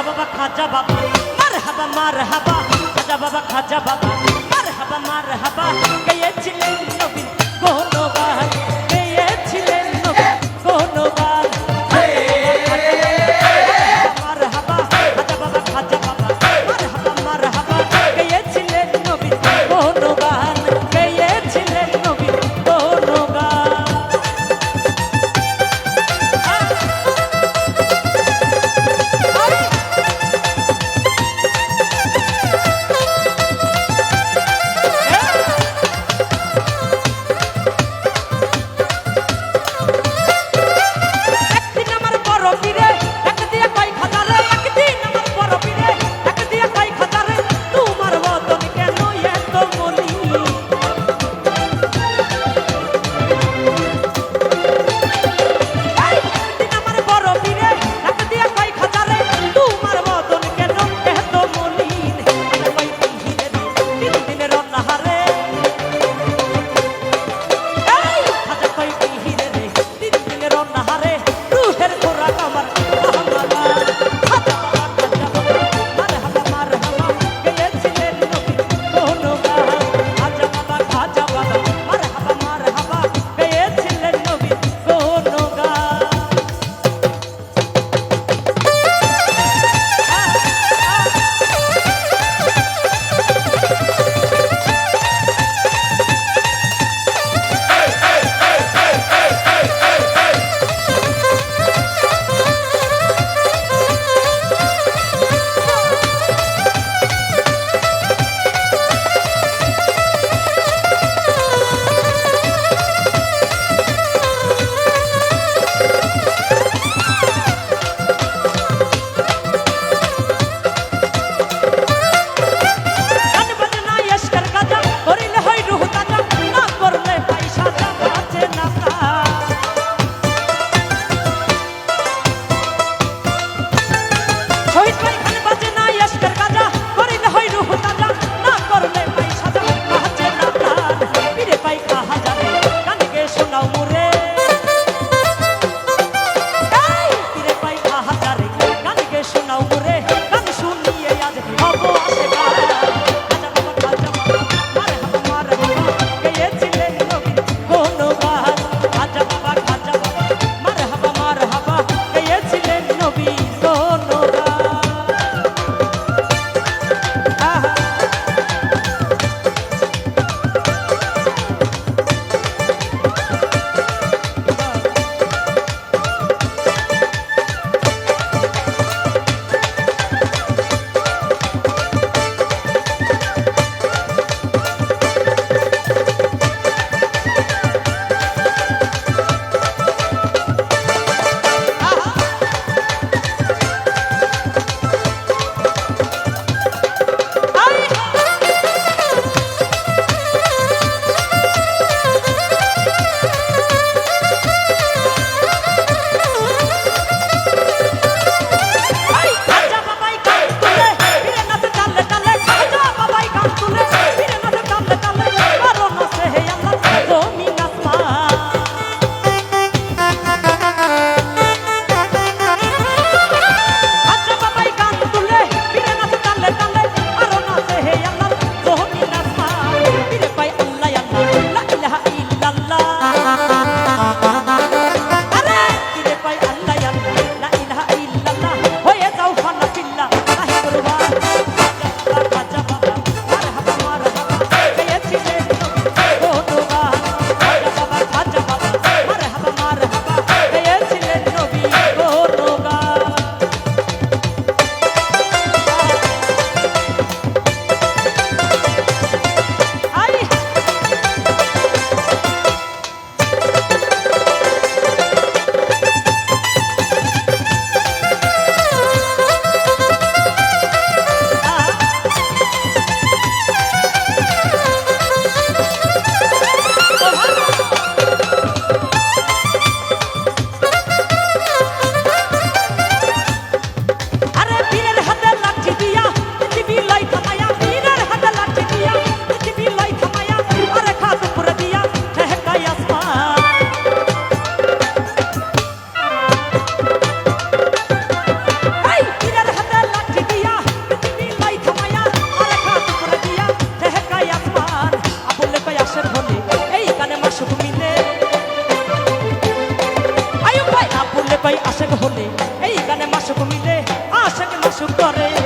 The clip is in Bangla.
খাজা বাবা খাজা বাবা মার হাবা মার হাবা খাজা বাবা খাজা বাবা মার হাবা মার হাবা গেয়েছিলেন নবীন। কোন করে।